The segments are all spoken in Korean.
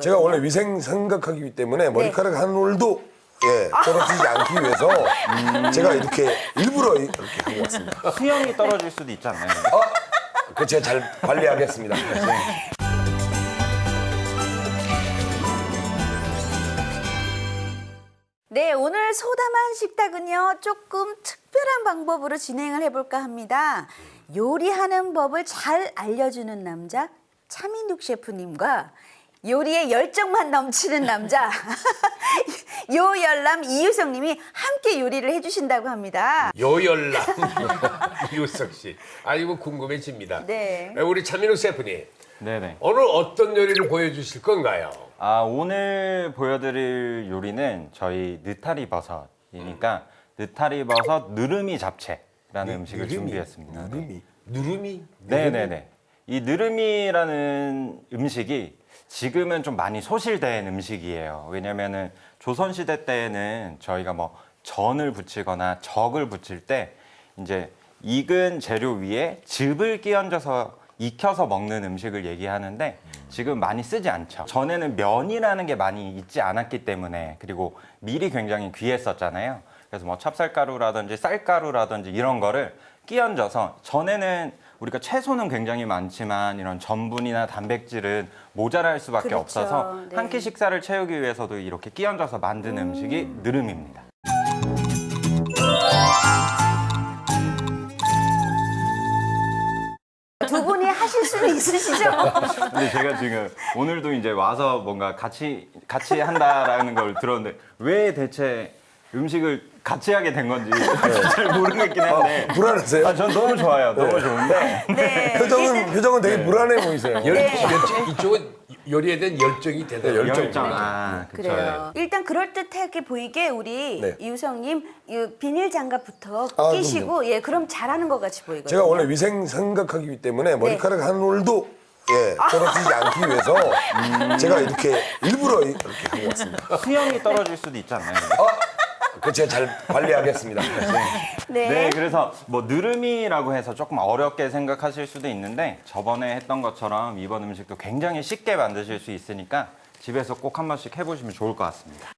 제가 원래 위생 생각하기 때문에 네. 머리카락 한 올도 예, 떨어지지 않기 위해서 음. 제가 이렇게 일부러 이렇게 하고 왔습니다. 수영이 떨어질 수도 있지 않나요? 그 제가 잘 관리하겠습니다. 네, 오늘 소담한 식탁은요, 조금 특별한 방법으로 진행을 해볼까 합니다. 요리하는 법을 잘 알려주는 남자, 차민욱 셰프님과 요리에 열정만 넘치는 남자, 요열남 이유성님이 함께 요리를 해주신다고 합니다. 요열남 이우석 씨. 아 이거 궁금해집니다. 네. 우리 차민호 셰프님 네네. 오늘 어떤 요리를 보여주실 건가요? 아 오늘 보여드릴 요리는 저희 느타리 버섯이니까 느타리 버섯 느르미 잡채라는 음식을 누름이? 준비했습니다. 누름이. 누름이? 네네네. 이 느르미라는 음식이 지금은 좀 많이 소실된 음식이에요. 왜냐면은 조선시대 때에는 저희가 뭐 전을 부치거나 적을 부칠 때 이제 익은 재료 위에 즙을 끼얹어서 익혀서 먹는 음식을 얘기하는데 지금 많이 쓰지 않죠. 전에는 면이라는 게 많이 있지 않았기 때문에 그리고 밀이 굉장히 귀했었잖아요. 그래서 뭐 찹쌀가루라든지 쌀가루라든지 이런 거를 끼얹어서 전에는 우리가 채소는 굉장히 많지만 이런 전분이나 단백질은 모자랄 수밖에 그렇죠. 없어서 네. 한 끼 식사를 채우기 위해서도 이렇게 끼얹어서 만든 음. 식이 느름입니다. 두 분이 하실 수는 있으시죠? 근데 제가 지금 오늘도 이제 와서 뭔가 같이 같이 한다라는 걸 들었는데 왜 대체 음식을 같이 하게 된 건지 잘 모르겠긴 한데 불안하세요? 아, 전 너무 좋아요. 너무 좋은데 네. 표정은 표정은 되게 불안해 보이세요. 열, 네. 열정, 이쪽은 요리에 대한 열정이 대단해요. 열정. 열정 아 그렇죠. 그래요. 일단 그럴듯하게 보이게 우리 네. 이우성님 이 비닐 장갑부터 아, 끼시고 예 그럼 잘하는 것 같이 보이거든요. 제가 원래 위생 생각하기 때문에 네. 머리카락 한 올도 예, 떨어지지 않기 위해서 제가 이렇게 일부러 이렇게 하고 왔습니다. 수영이 떨어질 수도 있지 않나요? 그 제가 잘 관리하겠습니다. 네. 네, 그래서 뭐 느름이라고 해서 조금 어렵게 생각하실 수도 있는데 저번에 했던 것처럼 이번 음식도 굉장히 쉽게 만드실 수 있으니까 집에서 꼭 한 번씩 해보시면 좋을 것 같습니다.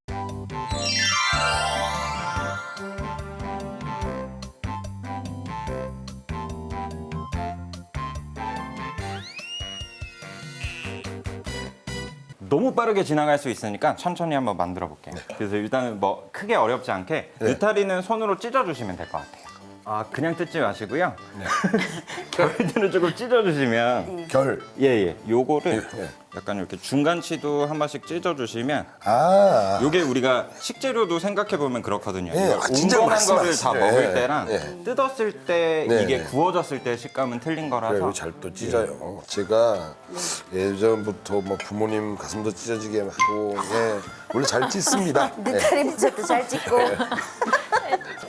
너무 빠르게 지나갈 수 있으니까 천천히 한번 만들어 볼게요. 그래서 일단은 뭐 크게 어렵지 않게 느타리는 손으로 찢어 주시면 될 것 같아요. 아 그냥 뜯지 마시고요. 저희들은 조금 찢어주시면 결. 예예 요거를 예. 약간 이렇게 중간치도 한 번씩 찢어주시면 아, 요게 우리가 식재료도 생각해 보면 그렇거든요. 예, 아, 진짜 웅건한 말씀 거를 다 맞으시죠. 먹을 예, 때랑 예. 뜯었을 때 네, 이게 네. 구워졌을 때 식감은 틀린 거라서 그래요. 잘 또 찢어요. 제가 예전부터 뭐 부모님 가슴도 찢어지게 하고 예, 원래 잘 찢습니다. 예. 느타리 버섯도 잘 찍고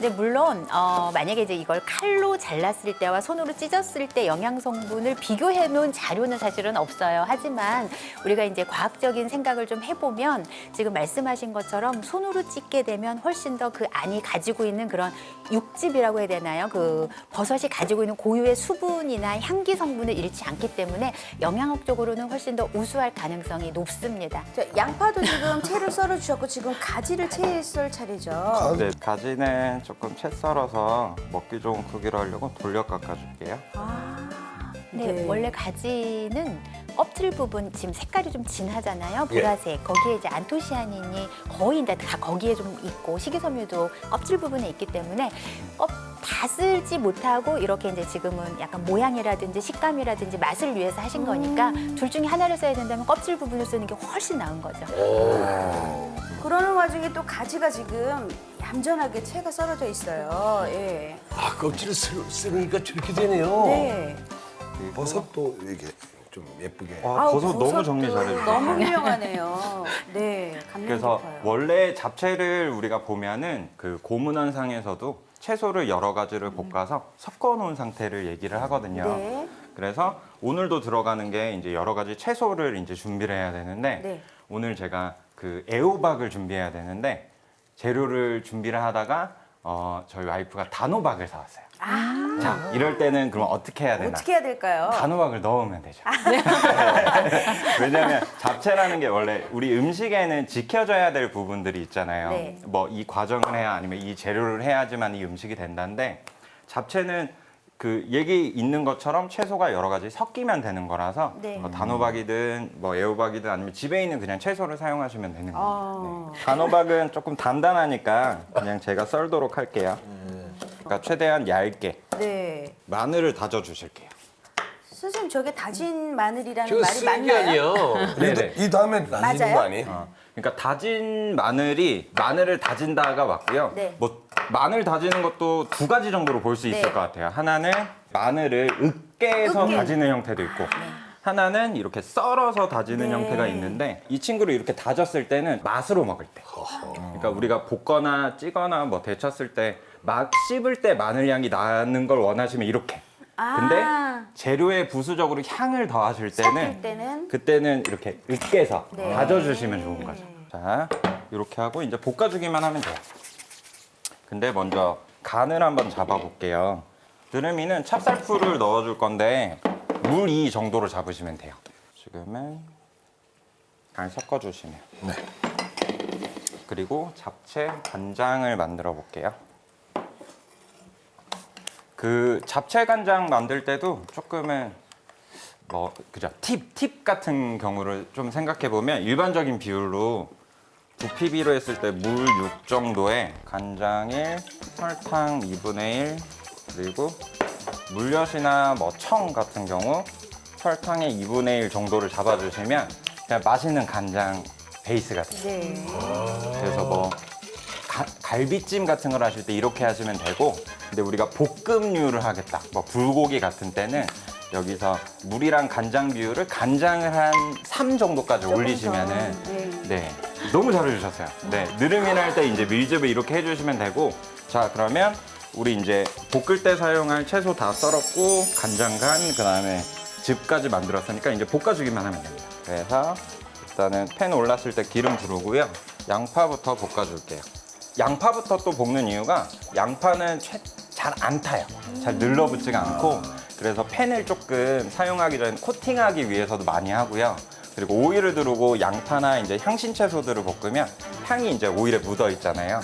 근데 물론 어, 만약에 이제 이걸 칼로 잘랐을 때와 손으로 찢었을 때 영양 성분을 비교해 놓은 자료는 사실은 없어요. 하지만 우리가 이제 과학적인 생각을 좀 해보면 지금 말씀하신 것처럼 손으로 찢게 되면 훨씬 더 그 안이 가지고 있는 그런 육즙이라고 해야 되나요? 그 버섯이 가지고 있는 고유의 수분이나 향기 성분을 잃지 않기 때문에 영양학적으로는 훨씬 더 우수할 가능성이 높습니다. 자, 양파도 지금 채를 썰어 주셨고 지금 가지를 채썰 차례죠. 네, 가지는 조금 채 썰어서 먹기 좋은 크기로 하려고 돌려 깎아줄게요. 네, 네. 원래 가지는 껍질 부분 지금 색깔이 좀 진하잖아요. 보라색. 거기에 이제 안토시아닌이 거의 이제 다 거기에 좀 있고 식이섬유도 껍질 부분에 있기 때문에 껍, 다 쓸지 못하고 이렇게 이제 지금은 약간 모양이라든지 식감이라든지 맛을 위해서 하신 거니까 둘 중에 하나를 써야 된다면 껍질 부분을 쓰는 게 훨씬 나은 거죠. 그러는 와중에 또 가지가 지금 얌전하게 채가 썰어져 있어요. 예. 아 껍질을 쓰, 쓰니까 저렇게 되네요. 네. 버섯도 이게 좀 예쁘게. 와, 아우, 버섯 너무 버섯도 정리 잘해주세요. 너무 유명하네요. 네. 감명 그래서 깊어요. 원래 잡채를 우리가 보면은 그 고문원상에서도 채소를 여러 가지를 볶아서 섞어 놓은 상태를 얘기를 하거든요. 네. 그래서 오늘도 들어가는 게 이제 여러 가지 채소를 이제 준비를 해야 되는데 네. 오늘 제가 그 애호박을 준비해야 되는데 재료를 준비를 하다가 어, 저희 와이프가 단호박을 사왔어요. 자, 이럴 때는 그럼 어떻게 해야 되나? 어떻게 해야 될까요? 단호박을 넣으면 되죠. 왜냐하면 잡채라는 게 원래 우리 음식에는 지켜져야 될 부분들이 있잖아요. 네. 뭐 이 과정을 해야 아니면 이 재료를 해야지만 이 음식이 된다는데 잡채는 그 얘기 있는 것처럼 채소가 여러 가지 섞이면 되는 거라서 네. 뭐 단호박이든 뭐 애호박이든 아니면 집에 있는 그냥 채소를 사용하시면 되는 겁니다. 어. 네. 단호박은 조금 단단하니까 그냥 제가 썰도록 할게요. 그러니까 최대한 얇게 네. 마늘을 다져 주실게요. 선생님 저게 다진 마늘이라는 저거 말이 쓰는 게 맞나요? 아니에요. 네네. 이 다음에 나지는 맞아요? 거 아니에요? 어, 그러니까 다진 마늘이 마늘을 다진다가 맞고요. 네. 뭐 마늘 다지는 것도 두 가지 정도로 볼 수 있을 네. 것 같아요. 하나는 마늘을 으깨서 으깨. 다지는 형태도 있고 하나는 이렇게 썰어서 다지는 네. 형태가 있는데 이 친구를 이렇게 다졌을 때는 맛으로 먹을 때. 그러니까 우리가 볶거나 찌거나 뭐 데쳤을 때 막 씹을 때 마늘 향이 나는 걸 원하시면 이렇게. 근데 아. 재료에 부수적으로 향을 더하실 때는 섞을 때는 그때는 이렇게 으깨서 네. 다져주시면 좋은 거죠. 자, 이렇게 하고 이제 볶아주기만 하면 돼요. 근데 먼저 간을 한번 잡아볼게요. 드르미는 찹쌀풀을 넣어줄 건데 물이 정도로 잡으시면 돼요. 지금은 잘 섞어주시면. 네. 그리고 잡채 간장을 만들어 볼게요. 그 잡채 간장 만들 때도 조금은 뭐 그죠 팁 팁 같은 경우를 좀 생각해 보면 일반적인 비율로 부피비로 했을 때 물 6 정도에 간장 1, 설탕 2분의 1 그리고 물엿이나 뭐 청 같은 경우 설탕의 2분의 1 정도를 잡아주시면 그냥 맛있는 간장 베이스가 돼요. 네. 그래서 뭐 가- 갈비찜 같은 걸 하실 때 이렇게 하시면 되고 근데 우리가 볶음류를 하겠다 뭐 불고기 같은 때는 여기서 물이랑 간장 비율을 간장을 한 3 정도까지 올리시면은 네. 네 너무 잘해주셨어요 네 느르미를 할때 이제 밀즙을 이렇게 해주시면 되고 자 그러면 우리 이제 볶을 때 사용할 채소 다 썰었고 간장간 그다음에 즙까지 만들었으니까 이제 볶아주기만 하면 됩니다 그래서 일단은 팬 올랐을 때 기름 두르고요. 양파부터 볶아줄게요. 양파부터 또 볶는 이유가 양파는 잘 안 타요. 잘 늘러붙지가 않고 그래서 팬을 조금 사용하기 전에 코팅하기 위해서도 많이 하고요. 그리고 오일을 두르고 양파나 이제 향신 채소들을 볶으면 향이 이제 오일에 묻어 있잖아요.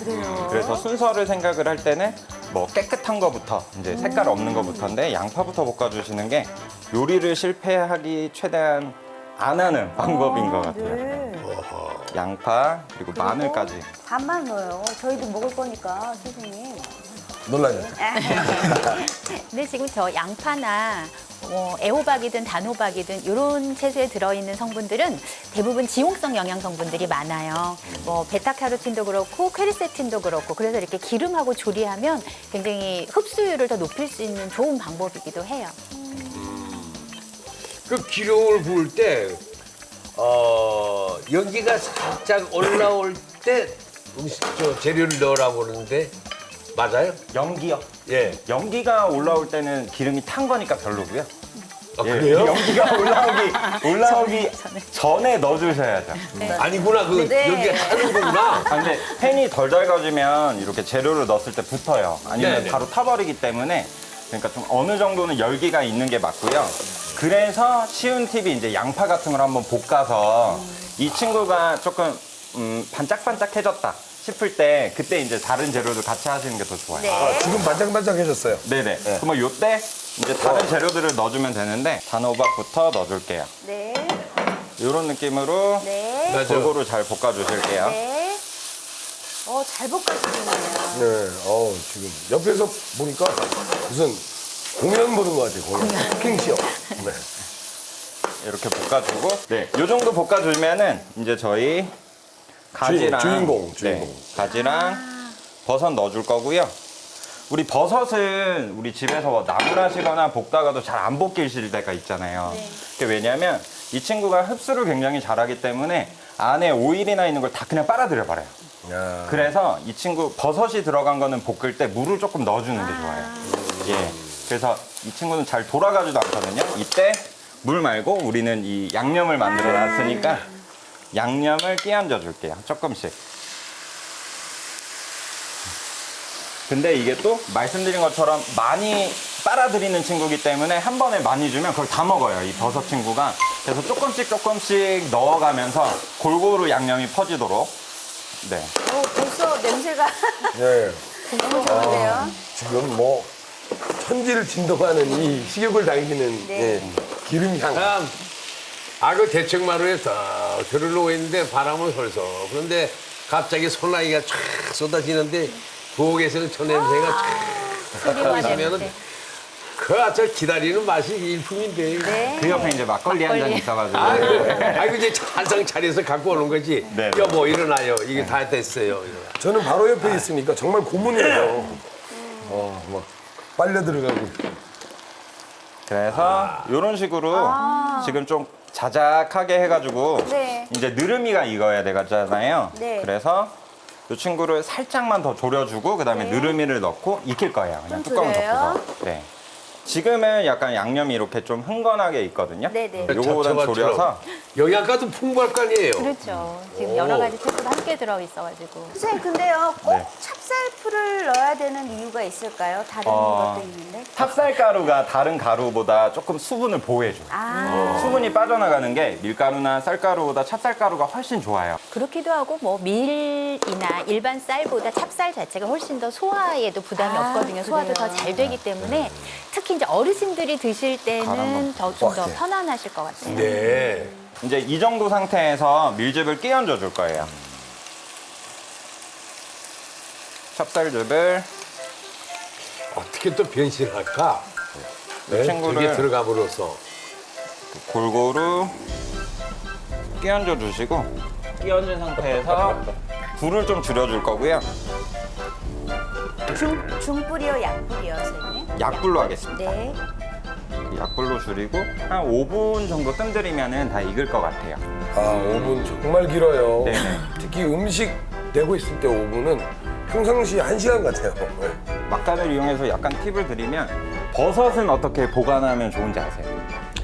그래서 순서를 생각을 할 때는 뭐 깨끗한 거부터 이제 색깔 없는 거부터인데 양파부터 볶아주시는 게 요리를 실패하기 최대한 안 하는 방법인 것 같아요. 네. 양파 그리고 마늘까지. 반만 넣어요. 저희도 먹을 거니까 선생님. 놀라요. 근데 지금 저 양파나 뭐 애호박이든 단호박이든 이런 채소에 들어있는 성분들은 대부분 지용성 영양 성분들이 많아요. 뭐 베타카로틴도 그렇고 퀘르세틴도 그렇고 그래서 이렇게 기름하고 조리하면 굉장히 흡수율을 더 높일 수 있는 좋은 방법이기도 해요. 그 기름을 부을 때, 어, 연기가 살짝 올라올 때 음식, 저 재료를 넣으라고 그러는데, 맞아요? 연기요. 예. 연기가 올라올 때는 기름이 탄 거니까 별로고요. 아, 예, 그래요? 연기가 올라오기 올라오기 전에 넣어주셔야죠. 아니구나, 그 네. 연기가 타는 거구나. 아, 근데 팬이 덜 달궈지면 이렇게 재료를 넣었을 때 붙어요. 아니면 네네. 바로 타버리기 때문에 그러니까 좀 어느 정도는 열기가 있는 게 맞고요. 그래서 쉬운 팁이 이제 양파 같은 걸 한번 볶아서 이 친구가 조금 음, 반짝반짝해졌다 싶을 때 그때 이제 다른 재료들 같이 하시는 게 더 좋아요. 네. 아, 지금 반짝반짝해졌어요. 네네. 그러면 요때 이제 다른 재료들을 넣어주면 되는데 단호박부터 넣어줄게요. 네. 이런 느낌으로 네. 골고루 잘 볶아주실게요. 네. 어, 잘 볶아주시네요. 네. 어우, 지금 옆에서 보니까 무슨 공연 보는 것 같아요. 공연. 쿠킹쇼. 네. 이렇게 볶아주고 네, 요 정도 볶아주면은 이제 저희 가지랑 주인 공, 주인공. 네, 가지랑 버섯 넣어줄 거고요. 우리 버섯은 우리 집에서 뭐 나물하시거나 볶다가도 잘 안 볶이실 때가 있잖아요. 그게 왜냐하면 이 친구가 흡수를 굉장히 잘하기 때문에 안에 오일이나 있는 걸 다 그냥 빨아들여 버려요. 야. 그래서 이 친구 버섯이 들어간 거는 볶을 때 물을 조금 넣어주는 게 좋아요. 예. 그래서 이 친구는 잘 돌아가지도 않거든요. 이때 물 말고 우리는 이 양념을 만들어 놨으니까 양념을 끼얹어 줄게요. 조금씩. 근데 이게 또 말씀드린 것처럼 많이 빨아들이는 친구기 때문에 한 번에 많이 주면 그걸 다 먹어요. 이 버섯 친구가. 그래서 조금씩 조금씩 넣어가면서 골고루 양념이 퍼지도록. 네. 어, 벌써 냄새가 예. 너무 좋은데요. 지금 뭐 천지를 진동하는 이 식욕을 당기는 네. 예, 기름향. 참, 아, 그 대청마루에 딱 들을 놓고 있는데 바람은 솔솔. 그런데 갑자기 소나기가 쫙 쏟아지는데 부엌에서는 저 냄새가 쫙 소리와 나면은 냄새. 그저 기다리는 맛이 일품인데. 네. 그 옆에 이제 막걸리 한 잔. 있어가지고. 아이고, 아이고 이제 한상 차려서 갖고 오는 거지. 네. 여보 일어나요. 이게 다 됐어요. 저는 바로 옆에 있으니까 정말 고문이에요. 어, 막 빨려 들어가고. 그래서 이런 식으로 지금 좀 자작하게 해가지고 네. 이제 느름이가 익어야 되잖아요. 네. 그래서 이 친구를 살짝만 더 졸여주고 그다음에 네. 느름이를 넣고 익힐 거예요. 그냥 좀 뚜껑 졸여요? 덮고서. 네. 지금은 약간 양념이 이렇게 좀 흥건하게 있거든요. 네네. 요거보단. 졸여서 영양가도 풍부할 거 아니에요. 그렇죠. 지금 여러 가지 채소가 함께 들어 있어가지고. 선생님 근데요 꼭 네. 찹 쌀풀을 넣어야 되는 이유가 있을까요? 다른 어. 것도 있는데. 탑쌀가루가 다른 가루보다 조금 수분을 보호해줘요. 아 수분이 빠져나가는 게 밀가루나 쌀가루보다 찹쌀가루가 훨씬 좋아요. 그렇기도 하고 뭐 밀이나 일반 쌀보다 찹쌀 자체가 훨씬 더 소화에도 부담이 아, 없거든요. 소화도 그래요? 더 잘 되기 때문에 특히 이제 어르신들이 드실 때는. 더 좀 더. 편안하실 것 같아요. 네. 이제 이 정도 상태에서 밀즙을 끼얹어 줄 거예요. 찹쌀즙을 어떻게 또 변신할까? 이 네, 친구를- 저게 들어감으로써. 골고루 끼얹어 주시고 끼얹은 상태에서 불을 좀 줄여줄 거고요. 중, 중불이요 약불이요 선생님? 약불로 하겠습니다. 네. 약불로 줄이고 한 5분 정도 뜸들이면 다 익을 것 같아요. 아, 5분 정말 길어요. 네네. 특히 음식 내고 있을 때 5분은 평상시 1시간 같아요. 네. 막간을 이용해서 약간 팁을 드리면 버섯은 어떻게 보관하면 좋은지 아세요?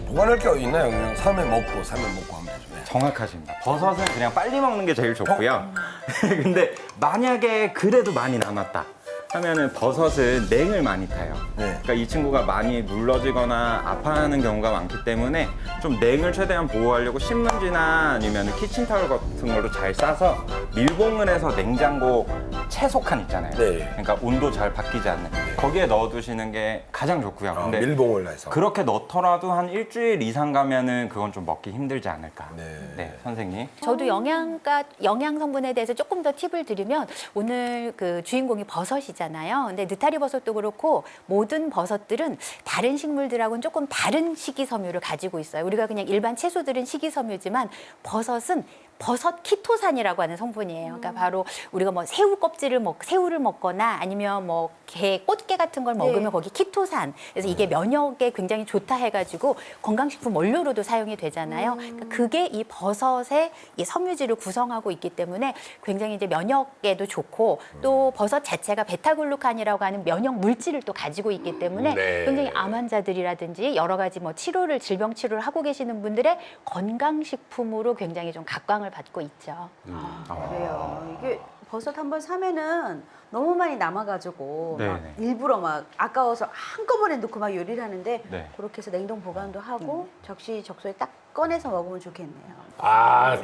보관할 게 있나요? 그냥 3회 먹고 3회 먹고 하면 되죠. 네. 정확하십니다. 버섯은 그냥 빨리 먹는 게 제일 좋고요. 근데 만약에 그래도 많이 남았다. 하면은 버섯은 냉을 많이 타요. 네. 그러니까 이 친구가 많이 물러지거나 아파하는 경우가 많기 때문에 좀 냉을 최대한 보호하려고 신문지나 아니면 키친타올 같은 걸로 잘 싸서 밀봉을 해서 냉장고 채소칸 있잖아요. 네. 그러니까 온도 잘 바뀌지 않는 거기에 넣어두시는 게 가장 좋고요. 아, 근데 밀봉을 해서. 그렇게 넣더라도 한 일주일 이상 가면은 그건 좀 먹기 힘들지 않을까. 네. 선생님. 저도 영양가 영양 성분에 대해서 조금 더 팁을 드리면 오늘 그 주인공이 버섯이 잖아요. 근데 느타리 버섯도 그렇고 모든 버섯들은 다른 식물들하고는 조금 다른 식이섬유를 가지고 있어요. 우리가 그냥 일반 채소들은 식이섬유지만 버섯은 버섯 키토산이라고 하는 성분이에요. 그러니까 바로 우리가 뭐 새우 껍질을 먹 새우를 먹거나 아니면 뭐게 꽃게 같은 걸 먹으면 네. 거기 키토산. 그래서 이게 면역에 굉장히 좋다 해가지고 건강식품 원료로도 사용이 되잖아요. 그러니까 그게 이 버섯의 이 섬유질을 구성하고 있기 때문에 굉장히 이제 면역에도 좋고 또 버섯 자체가 베타글루칸이라고 하는 면역 물질을 또 가지고 있기 때문에 네. 굉장히 암 환자들이라든지 여러 가지 뭐 치료를 질병 치료를 하고 계시는 분들의 건강식품으로 굉장히 좀 각광을 받고 있죠. 그래요. 이게 버섯 한 번 사면은 너무 많이 남아가지고 막 네네. 일부러 막 아까워서 한꺼번에 넣고 막 요리를 하는데 네. 그렇게 해서 냉동 보관도 하고 적시 적소에 딱 꺼내서 먹으면 좋겠네요. 아,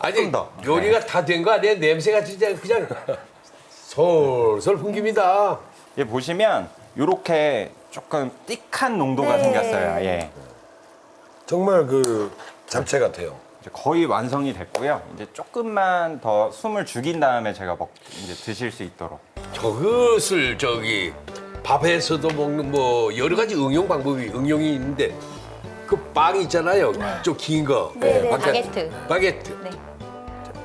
아니 더. 요리가 다 된 거 아니야? 냄새가 진짜 그냥 솔솔 풍깁니다. 얘 보시면 이렇게 조금 띡한 농도가 네. 생겼어요. 예. 정말 그 잡채 같아요. 이제 거의 완성이 됐고요. 이제 조금만 더 숨을 죽인 다음에 제가 먹 이제 드실 수 있도록. 저것을 저기 밥에서도 먹는 뭐 여러 가지 응용 방법이 응용이 있는데 그 빵 있잖아요. 좀 긴 거. 네, 네. 바게트. 바게트. 네.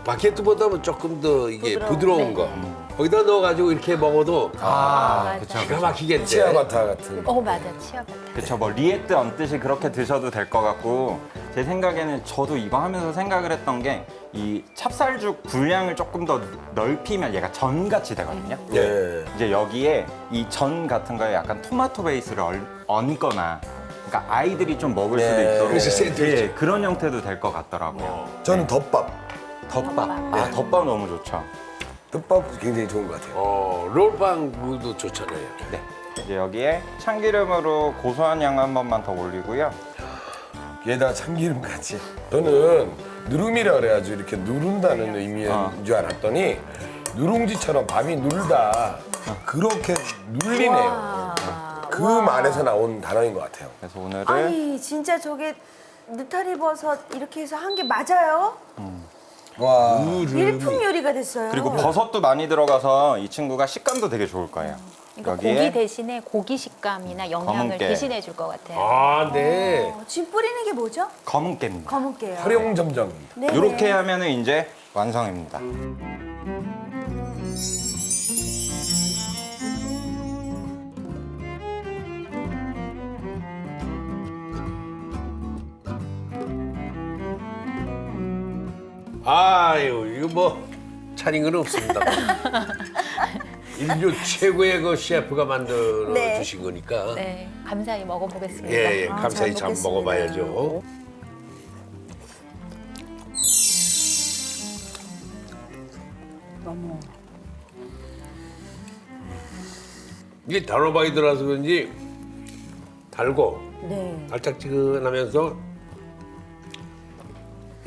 바게트보다는 조금 더 이게 부드러운. 부드러운 네. 거. 거기다 넣어가지고 이렇게 먹어도 아, 맞아. 그쵸, 기가. 막히겠네. 치아바타 같은. 어 맞아 치아바타. 그쵸, 뭐 리에트 얹듯이 그렇게 드셔도 될 것 같고 제 생각에는 저도 이거 하면서 생각을 했던 게 이 찹쌀죽 분량을 조금 더 넓히면 얘가 전같이 되거든요. 네. 이제 여기에 이 전 같은 거에 약간 토마토 베이스를 얼- 얹거나 그러니까 아이들이 좀 먹을 수도 네. 있도록 그래서 샌드위치. 예, 그런 형태도 될 것 같더라고요. 저는 덮밥. 덮밥. 아, 덮밥 너무 좋죠. 떡밥 굉장히 좋은 것 같아요. 어, 롤빵도 좋잖아요. 네. 이제 여기에 참기름으로 고소한 양한 번만 더 올리고요. 얘에다가 참기름 같이. 저는 누름이라 그래가지고 이렇게 누른다는 의미인 아. 줄 알았더니 누룽지처럼 밥이 눌다 그렇게 눌리네요. 그 말에서 나온 단어인 것 같아요. 그래서 오늘은 아니 진짜 저게 느타리 버섯 이렇게 해서 한 게 맞아요? 와. 일품 요리가 됐어요. 그리고 버섯도 많이 들어가서 이 친구가 식감도 되게 좋을 거예요. 그러니까 여기에 고기 대신에 고기 식감이나 영양을 검은깨. 대신해 줄 것 같아요. 아, 네. 어, 지금 뿌리는 게 뭐죠? 검은 깨입니다. 검은 깨요. 활용점정. 네. 이렇게 하면은 이제 완성입니다. 아유, 이거 뭐 차린 건 없습니다. 인류 최고의 그 셰프가 만들어 네. 주신 거니까. 네, 감사히 먹어보겠습니다. 예, 예, 아, 감사히 잘 참 먹겠습니다. 먹어봐야죠. 어머. 이게 단호박이 들어서 그런지 달고 네. 달짝지근하면서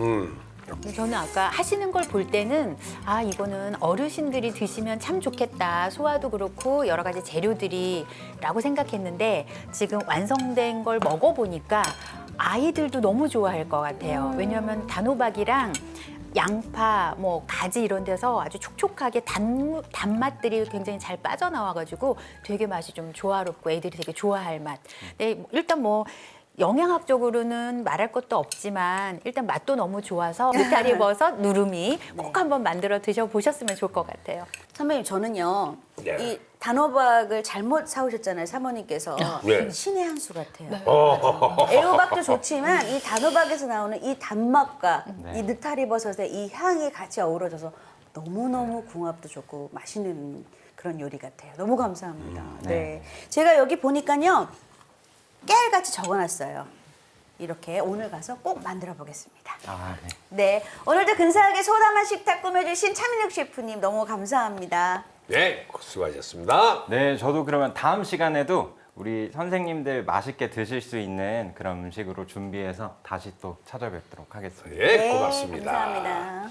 음, 저는 아까 하시는 걸 볼 때는 아 이거는 어르신들이 드시면 참 좋겠다. 소화도 그렇고 여러 가지 재료들이라고 생각했는데 지금 완성된 걸 먹어보니까 아이들도 너무 좋아할 것 같아요. 왜냐하면 단호박이랑 양파, 뭐 가지 이런 데서 아주 촉촉하게 단 단맛들이 굉장히 잘 빠져나와가지고 되게 맛이 좀 조화롭고 애들이 되게 좋아할 맛. 네, 뭐 일단 뭐 영양학적으로는 말할 것도 없지만 일단 맛도 너무 좋아서 느타리 버섯 누름이 꼭 한번 만들어 드셔보셨으면 좋을 것 같아요. 선배님 저는요 네. 이 단호박을 잘못 사오셨잖아요 사모님께서 네. 신의 한 수 같아요. 애호박도 좋지만 이 단호박에서 나오는 이 단맛과 네. 이 느타리 버섯의 이 향이 같이 어우러져서 너무 너무 궁합도 좋고 맛있는 그런 요리 같아요. 너무 감사합니다. 네. 네. 제가 여기 보니까요 깨알같이 적어놨어요. 이렇게 오늘 가서 꼭 만들어 보겠습니다. 아, 네. 네, 오늘도 근사하게 소담한 식탁 꾸며주신 차민욱 셰프님 너무 감사합니다. 네, 수고하셨습니다. 네, 저도 그러면 다음 시간에도 우리 선생님들 맛있게 드실 수 있는 그런 음식으로 준비해서 다시 또 찾아뵙도록 하겠습니다. 네, 고맙습니다. 감사합니다.